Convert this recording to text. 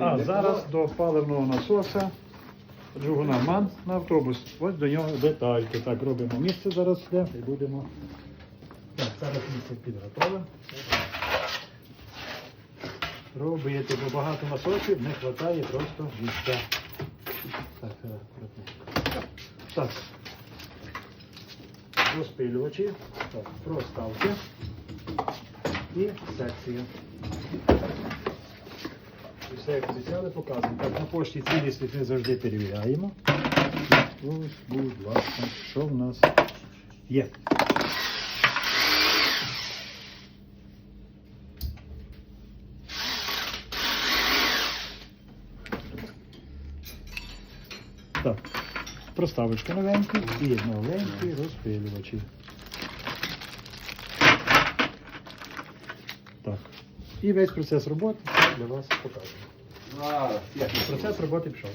А зараз до паливного насоса Джугуна Ман на автобус. Ось до нього детальки. Так, робимо місце зараз де і будемо. Так, зараз місце підготовимо. Робити, бо багато насосів не вистачає просто місця. Так, е, так. Розпилювачі, так, проставки і секція. Все як обіцяли, показуємо. Так, на пошті цілісність ми завжди перевіряємо. Ось, будь ласка, що в нас є. Так, проставочка новенькі і новенькі розпилювачі. Так. І весь процес роботи для вас покажемо. Процес роботи пішов.